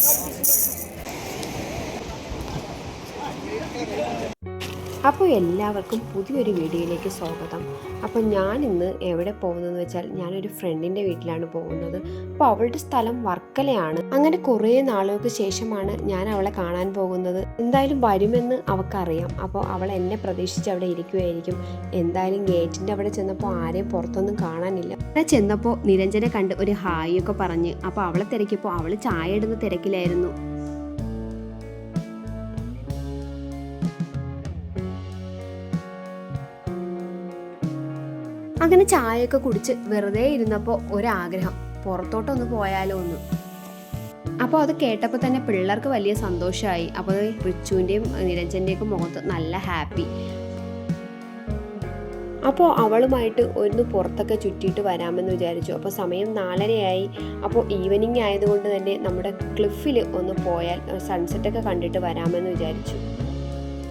Santos. അപ്പോൾ എല്ലാവർക്കും പുതിയൊരു വീഡിയോയിലേക്ക് സ്വാഗതം. അപ്പോൾ ഞാൻ ഇന്ന് എവിടെ പോകുന്നതെന്ന് വെച്ചാൽ ഞാനൊരു ഫ്രണ്ടിന്റെ വീട്ടിലാണ് പോകുന്നത്. അപ്പോൾ അവളുടെ സ്ഥലം വർക്കലയാണ്. അങ്ങനെ കുറേ നാളുകൾക്ക് ശേഷമാണ് ഞാൻ അവളെ കാണാൻ പോകുന്നത്. എന്തായാലും വരുമെന്ന് അവൾക്കറിയാം. അപ്പോൾ അവൾ എന്നെ പ്രതീക്ഷിച്ച് അവിടെ ഇരിക്കുമായിരിക്കും എന്തായാലും ഗേറ്റിന്റെ അവിടെ ചെന്നപ്പോൾ ആരെയും പുറത്തൊന്നും കാണാനില്ല. അവിടെ ചെന്നപ്പോൾ നിരഞ്ജനെ കണ്ട് ഒരു ഹായ് ഒക്കെ പറഞ്ഞ് അപ്പോൾ അവളെ തിരക്കിയപ്പോൾ അവൾ ചായ ഇടുന്ന തിരക്കിലായിരുന്നു. അങ്ങനെ ചായയൊക്കെ കുടിച്ച് വെറുതെ ഇരുന്നപ്പോൾ ഒരാഗ്രഹം. പുറത്തോട്ടൊന്ന് പോയാലോ ഒന്ന് അപ്പോൾ അത് കേട്ടപ്പോൾ തന്നെ പിള്ളേർക്ക് വലിയ സന്തോഷമായി അപ്പോൾ റിച്ചുവിന്റെയും നിരഞ്ജന്റെയൊക്കെ മുഖത്ത് നല്ല ഹാപ്പി. അപ്പോൾ അവളുമായിട്ട് ഒന്ന് പുറത്തൊക്കെ ചുറ്റിയിട്ട് വരാമെന്ന് വിചാരിച്ചു. അപ്പോൾ സമയം നാലരയായി. അപ്പോൾ ഈവനിങ് ആയതുകൊണ്ട് തന്നെ നമ്മുടെ ക്ലിഫിൽ ഒന്ന് പോയാൽ സൺസെറ്റൊക്കെ കണ്ടിട്ട് വരാമെന്ന് വിചാരിച്ചു.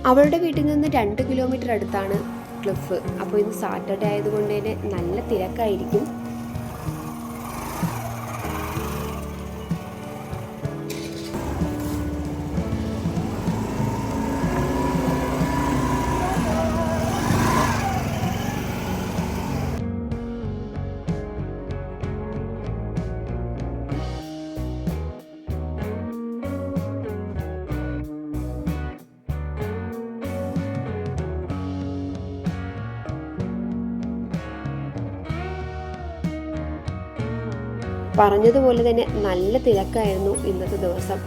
അവളുടെ വീട്ടിൽ നിന്ന് രണ്ട് കിലോമീറ്റർ അടുത്താണ് ക്ലിഫ്. അപ്പോൾ ഇന്ന് സാറ്റർഡേ ആയതുകൊണ്ട് തന്നെ നല്ല തിരക്കായിരിക്കും. പറഞ്ഞതുപോലെ തന്നെ നല്ല തിരക്കായിരുന്നു ഇന്നത്തെ ദിവസം.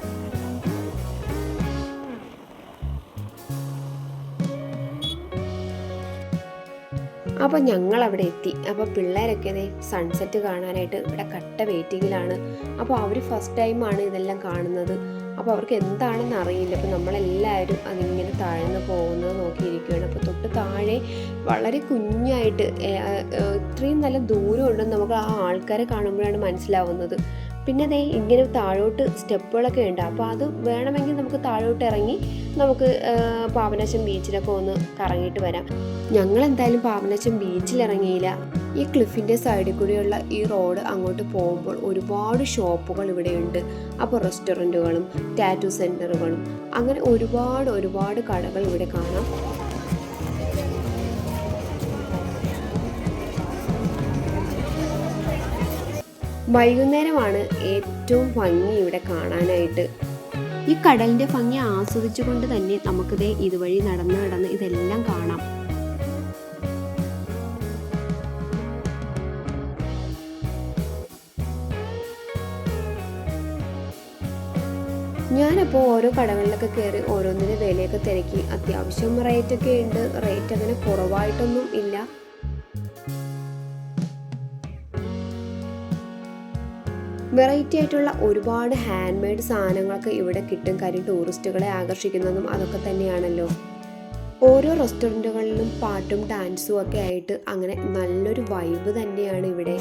അപ്പോൾ ഞങ്ങൾ അവിടെ എത്തി. അപ്പോൾ പിള്ളേരൊക്കെ ദേ സൺസെറ്റ് കാണാനായിട്ട് ഇവിടെ കട്ട വെയിറ്റിങ്ങിലാണ് അപ്പോൾ അവർ ഫസ്റ്റ് ടൈമാണ് ഇതെല്ലാം കാണുന്നത്. അപ്പോൾ അവർക്ക് എന്താണെന്ന് അറിയില്ല. അപ്പോൾ നമ്മളെല്ലാവരും അതിങ്ങനെ താഴ്ന്നു പോകുന്നത് വളരെ കുഞ്ഞായിട്ട് ഇത്രയും നല്ല ദൂരം ഉണ്ടെന്ന് നമുക്ക് ആ ആൾക്കാരെ കാണുമ്പോഴാണ് മനസ്സിലാവുന്നത്. പിന്നെ അതേ ഇങ്ങനെ താഴോട്ട് സ്റ്റെപ്പുകളൊക്കെ ഉണ്ട്. അപ്പോൾ അത് വേണമെങ്കിൽ നമുക്ക് താഴോട്ട് ഇറങ്ങി നമുക്ക് പാപനാശം ബീച്ചിലൊക്കെ ഒന്ന് കറങ്ങിയിട്ട് വരാം. ഞങ്ങൾ എന്തായാലും പാപനാശം ബീച്ചിൽ ഇറങ്ങിയില്ല ഈ ക്ലിഫിന്റെ സൈഡിൽ കൂടിയുള്ള ഈ റോഡ് അങ്ങോട്ട് പോകുമ്പോൾ ഒരുപാട് ഷോപ്പുകൾ ഇവിടെയുണ്ട്. അപ്പോൾ റെസ്റ്റോറന്റുകളും ടാറ്റു സെന്ററുകളും അങ്ങനെ ഒരുപാട് ഒരുപാട് കടകൾ ഇവിടെ കാണാം. വൈകുന്നേരമാണ് ഏറ്റവും ഭംഗി ഇവിടെ കാണാനായിട്ട്. ഈ കടലിന്റെ ഭംഗി ആസ്വദിച്ചുകൊണ്ട് തന്നെ നമുക്കിതേ ഇതുവഴി നടന്ന് നടന്ന് ഇതെല്ലാം കാണാം. ഞാനപ്പോൾ ഓരോ കടകളിലൊക്കെ കയറി ഓരോന്നിന്റെ വിലയൊക്കെ തിരക്കി. അത്യാവശ്യം റേറ്റൊക്കെ ഉണ്ട്. റേറ്റ് അങ്ങനെ കുറവായിട്ടൊന്നും ഇല്ല. വെറൈറ്റി ആയിട്ടുള്ള ഒരുപാട് ഹാൻഡ് മെയ്ഡ് സാധനങ്ങളൊക്കെ ഇവിടെ കിട്ടും. കാര്യം ടൂറിസ്റ്റുകളെ ആകർഷിക്കുന്നതും അതൊക്കെ തന്നെയാണല്ലോ. ഓരോ റെസ്റ്റോറന്റുകളിലും പാട്ടും ഡാൻസും ഒക്കെ ആയിട്ട് അങ്ങനെ നല്ലൊരു വൈബ് തന്നെയാണ് ഇവിടെ.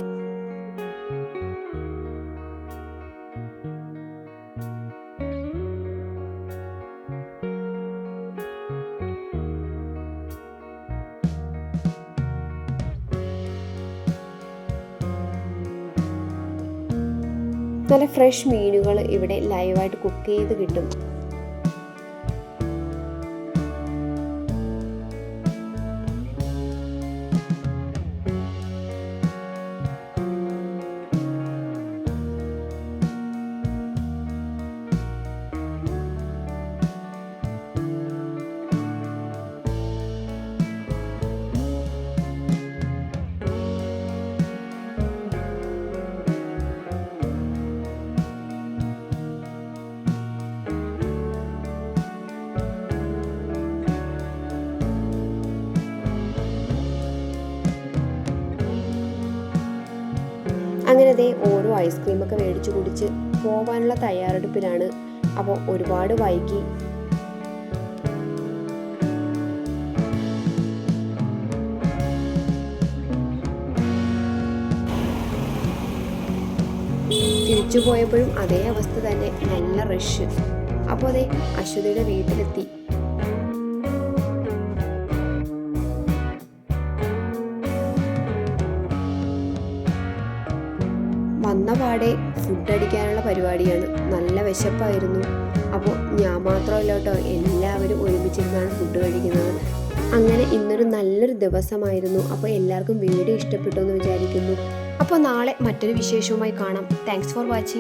നല്ല ഫ്രഷ് മീനുകൾ ഇവിടെ ലൈവായിട്ട് കുക്ക് ചെയ്ത് കിട്ടും. അങ്ങനെ ദേ ഓരോ ഐസ്ക്രീമൊക്കെ മേടിച്ച് കുടിച്ച് പോവാനുള്ള തയ്യാറെടുപ്പിലാണ്. അപ്പോൾ ഒരുപാട് വൈകി. തിരിച്ചു പോയപ്പോഴും അതേ അവസ്ഥ തന്നെ. നല്ല റഷ് അപ്പോൾ അതെ അശ്വതിയുടെ വീട്ടിലെത്തി. വന്ന പാടെ ഫുഡ് അടിക്കാനുള്ള പരിപാടിയാണ്. നല്ല വിശപ്പായിരുന്നു. അപ്പോൾ ഞാൻ മാത്രമല്ല കേട്ടോ എല്ലാവരും ഒരുമിച്ചിരുന്നാണ് ഫുഡ് കഴിക്കുന്നത്. അങ്ങനെ ഇന്നൊരു നല്ലൊരു ദിവസമായിരുന്നു. അപ്പോൾ എല്ലാവർക്കും വീഡിയോ ഇഷ്ടപ്പെട്ടു എന്ന് വിചാരിക്കുന്നു. അപ്പോൾ നാളെ മറ്റൊരു വിശേഷവുമായി കാണാം. Thanks for watching